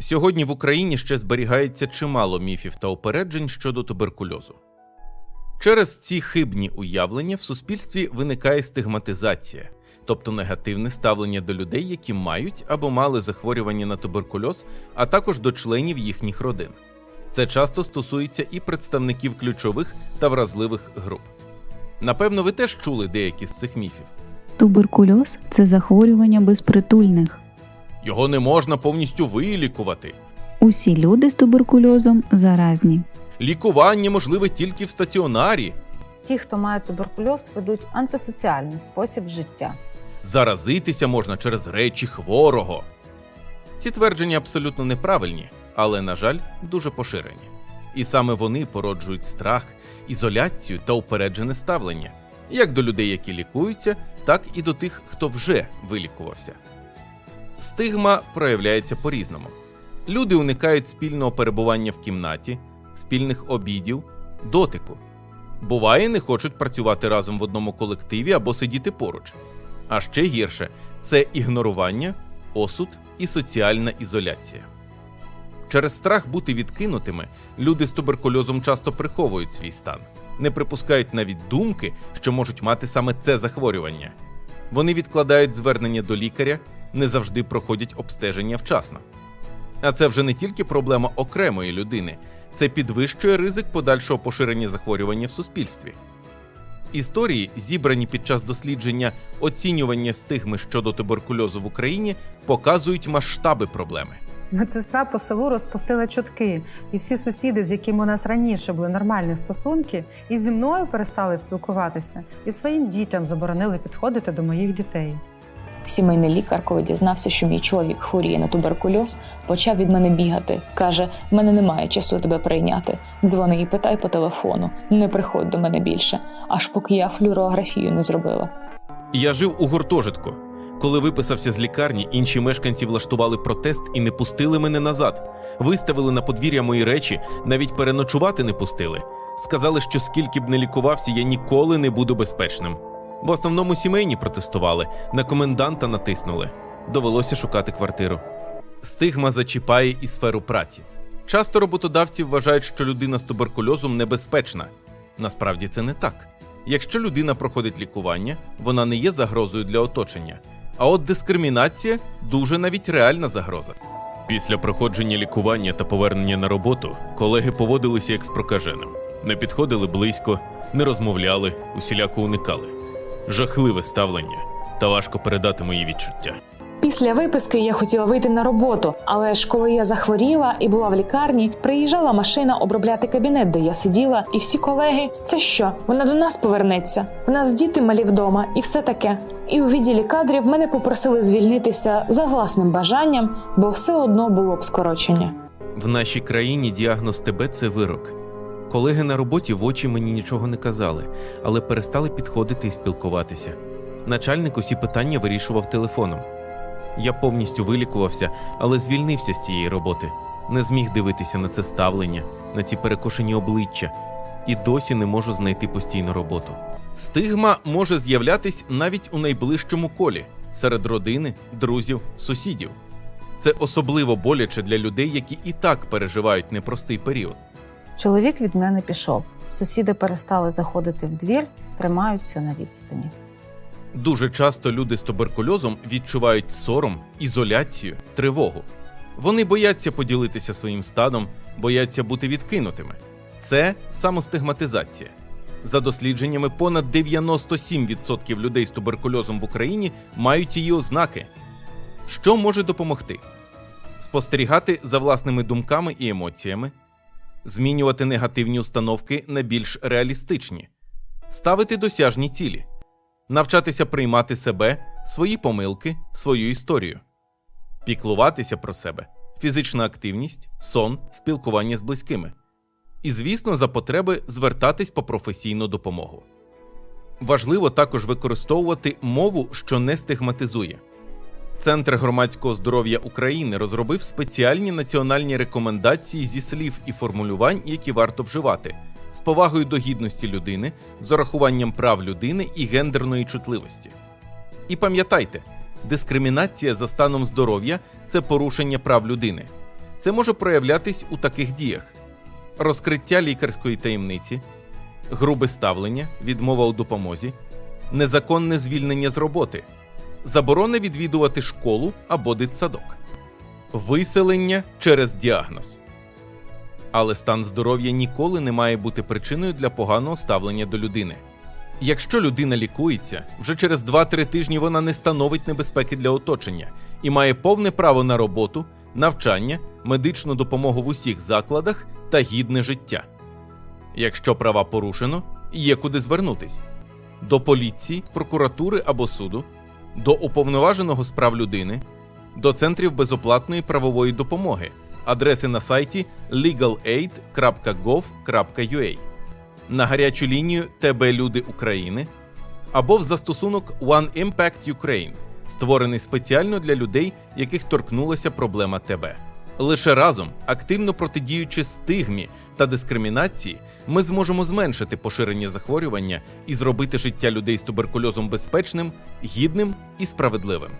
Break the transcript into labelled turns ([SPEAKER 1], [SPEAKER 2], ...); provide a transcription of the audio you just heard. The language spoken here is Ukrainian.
[SPEAKER 1] Сьогодні в Україні ще зберігається чимало міфів та упереджень щодо туберкульозу. Через ці хибні уявлення в суспільстві виникає стигматизація, тобто негативне ставлення до людей, які мають або мали захворювання на туберкульоз, а також до членів їхніх родин. Це часто стосується і представників ключових та вразливих груп. Напевно, ви теж чули деякі з цих міфів.
[SPEAKER 2] Туберкульоз це захворювання безпритульних.
[SPEAKER 1] Його не можна повністю вилікувати.
[SPEAKER 2] Усі люди з туберкульозом заразні.
[SPEAKER 1] Лікування можливе тільки в стаціонарі.
[SPEAKER 3] Ті, хто має туберкульоз, ведуть антисоціальний спосіб життя.
[SPEAKER 1] Заразитися можна через речі хворого. Ці твердження абсолютно неправильні, але, на жаль, дуже поширені. І саме вони породжують страх, ізоляцію та упереджене ставлення як до людей, які лікуються, так і до тих, хто вже вилікувався. Стигма проявляється по-різному. Люди уникають спільного перебування в кімнаті, спільних обідів, дотику. Буває, не хочуть працювати разом в одному колективі або сидіти поруч. А ще гірше це ігнорування, осуд і соціальна ізоляція. Через страх бути відкинутими люди з туберкульозом часто приховують свій стан, не припускають навіть думки, що можуть мати саме це захворювання. Вони відкладають звернення до лікаря, не завжди проходять обстеження вчасно. А це вже не тільки проблема окремої людини, це підвищує ризик подальшого поширення захворювання в суспільстві. Історії, зібрані під час дослідження оцінювання стигми щодо туберкульозу в Україні, показують масштаби проблеми.
[SPEAKER 4] Медсестра по селу розпустила чутки, і всі сусіди, з якими у нас раніше були нормальні стосунки, і зі мною перестали спілкуватися, і своїм дітям заборонили підходити до моїх дітей.
[SPEAKER 5] Сімейний лікар, коли дізнався, що мій чоловік хворіє на туберкульоз, почав від мене бігати. Каже: в мене немає часу тебе прийняти. Дзвони і питай по телефону. Не приходь до мене більше, аж поки я флюорографію не зробила.
[SPEAKER 1] Я жив у гуртожитку. Коли виписався з лікарні, інші мешканці влаштували протест і не пустили мене назад. Виставили на подвір'я мої речі, навіть переночувати не пустили. Сказали, що скільки б не лікувався, я ніколи не буду безпечним. В основному сімейні протестували, на коменданта натиснули. Довелося шукати квартиру. Стигма зачіпає і сферу праці. Часто роботодавці вважають, що людина з туберкульозом небезпечна. Насправді це не так. Якщо людина проходить лікування, вона не є загрозою для оточення. А от дискримінація дуже навіть реальна загроза. Після проходження лікування та повернення на роботу колеги поводилися як з прокаженим. Не підходили близько, не розмовляли, усіляко уникали. Жахливе ставлення, та важко передати мої відчуття.
[SPEAKER 5] Після виписки я хотіла вийти на роботу, але ж коли я захворіла і була в лікарні, приїжджала машина обробляти кабінет, де я сиділа, і всі колеги, це що? Вона до нас повернеться. У нас діти малі вдома, і все таке. І у відділі кадрів мене попросили звільнитися за власним бажанням, бо все одно було б скорочення.
[SPEAKER 1] В нашій країні діагноз ТБ – це вирок. Колеги на роботі в очі мені нічого не казали, але перестали підходити і спілкуватися. Начальник усі питання вирішував телефоном. Я повністю вилікувався, але звільнився з цієї роботи. Не зміг дивитися на це ставлення, на ці перекошені обличчя, і досі не можу знайти постійну роботу. Стигма може з'являтись навіть у найближчому колі серед родини, друзів, сусідів. Це особливо боляче для людей, які і так переживають непростий період.
[SPEAKER 3] Чоловік від мене пішов. Сусіди перестали заходити в двір, тримаються на відстані.
[SPEAKER 1] Дуже часто люди з туберкульозом відчувають сором, ізоляцію, тривогу. Вони бояться поділитися своїм станом, бояться бути відкинутими. Це самостигматизація. За дослідженнями, понад 97% людей з туберкульозом в Україні мають її ознаки. Що може допомогти? Спостерігати за власними думками і емоціями, змінювати негативні установки на більш реалістичні, ставити досяжні цілі навчатися приймати себе, свої помилки, свою історію, піклуватися про себе, фізична активність, сон, спілкування з близькими. І, звісно, за потреби звертатись по професійну допомогу. Важливо також використовувати мову, що не стигматизує. Центр громадського здоров'я України розробив спеціальні національні рекомендації зі слів і формулювань, які варто вживати, з повагою до гідності людини, з урахуванням прав людини і гендерної чутливості. І пам'ятайте, дискримінація за станом здоров'я це порушення прав людини. Це може проявлятись у таких діях: розкриття лікарської таємниці, грубе ставлення, відмова у допомозі, незаконне звільнення з роботи, заборона відвідувати школу або дитсадок, виселення через діагноз. Але стан здоров'я ніколи не має бути причиною для поганого ставлення до людини. Якщо людина лікується, вже через 2-3 тижні вона не становить небезпеки для оточення і має повне право на роботу, навчання, медичну допомогу в усіх закладах та гідне життя. Якщо права порушено, є куди звернутись до поліції, прокуратури або суду, до уповноваженого з прав людини, до центрів безоплатної правової допомоги, адреси на сайті legalaid.gov.ua, на гарячу лінію ТБ Люди України або в застосунок One Impact Ukraine, створений спеціально для людей, яких торкнулася проблема ТБ. Лише разом, активно протидіючи стигмі та дискримінації, ми зможемо зменшити поширення захворювання і зробити життя людей з туберкульозом безпечним, гідним і справедливим.